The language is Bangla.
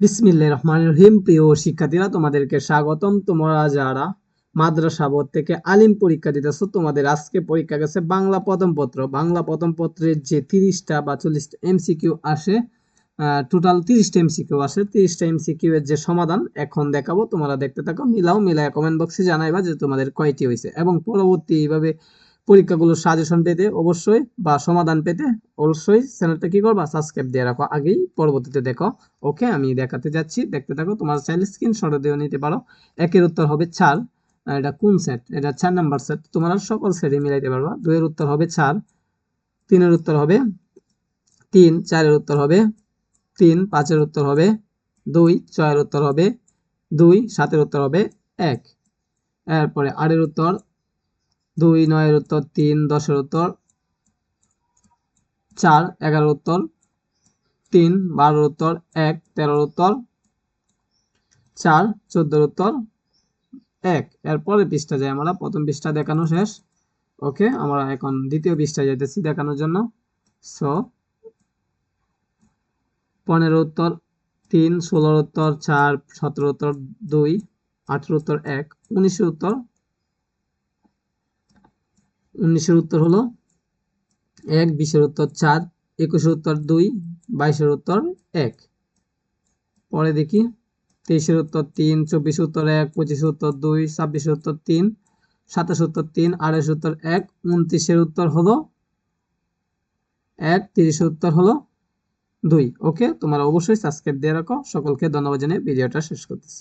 বিসমিল্লাহ রহমান রহিম। প্রিয় শিক্ষার্থীরা, তোমাদেরকে স্বাগতম। তোমরা যারা মাদ্রাসা বোর্ড থেকে আলিম পরীক্ষা দিতেছো, তোমাদের আজকে পরীক্ষা গেছে বাংলা প্রথম পত্র। বাংলা প্রথম পত্রের যে তিরিশটা বা চল্লিশটা এমসিকিউ আসে টোটাল তিরিশটা এমসিকিউ আসে, তিরিশটা এমসিকিউ এর যে সমাধান, এখন দেখাবো। তোমরা দেখতে থাকো, মিলাও মিলাই কমেন্ট বক্সে জানাইবা যে তোমাদের কয়টি হয়েছে এবং পরবর্তী এইভাবে পরীক্ষাগুলোর সাজেশন পেতে অবশ্যই বা সমাধান পেতে অবশ্যই চ্যানেলটা কি করবা? সাবস্ক্রাইব দিয়ে রাখো। আগেই পরবর্তীতে দেখো। ওকে আমি দেখাতে যাচ্ছি। দেখতে থাকো, তোমার চাইলে স্ক্রিনশট দিয়েও নিতে পারো। একের উত্তর হবে চার। এটা কোন সেট এটা চার নাম্বার সেট তোমরা সকল সেটে মিলাইতে পারবা। দুইয়ের উত্তর হবে চার। তিনের উত্তর হবে তিন। চারের উত্তর হবে তিন। পাঁচের উত্তর হবে দুই। ছয়ের উত্তর হবে দুই। সাতের উত্তর হবে এক। এরপরে আটের উত্তর দুই নয়ের উত্তর, তিন দশের উত্তর, চার এগারোর উত্তর, তিন বারোর উত্তর, এক তেরোর উত্তর, চার চোদ্দোর উত্তর, এক। এরপরে পৃষ্ঠা যাই আমরা। প্রথম পৃষ্ঠা দেখানো শেষ। ওকে, আমরা এখন দ্বিতীয় পৃষ্ঠায় যেতেছি দেখানোর জন্য। সো পনেরো উত্তর, তিন, ষোলোর উত্তর, চার সতেরো উত্তর, দুই আঠেরো উত্তর, এক, উনিশের উত্তর উনিশের উত্তর হলো এক, বিশের উত্তর চার, একুশের উত্তর দুই, বাইশের উত্তর এক। পরে দেখি, তেইশের উত্তর তিন, চব্বিশের উত্তর এক, পঁচিশের উত্তর দুই, ছাব্বিশের উত্তর তিন সাতাশ উত্তর তিন আড়াইশ উত্তর এক, উনত্রিশের উত্তর হলো এক, তিরিশের উত্তর হলো দুই। ওকে, তোমরা অবশ্যই সাবস্ক্রাইব দিয়ে রাখো। সকলকে ধন্যবাদ জানিয়ে ভিডিওটা শেষ করতেছি।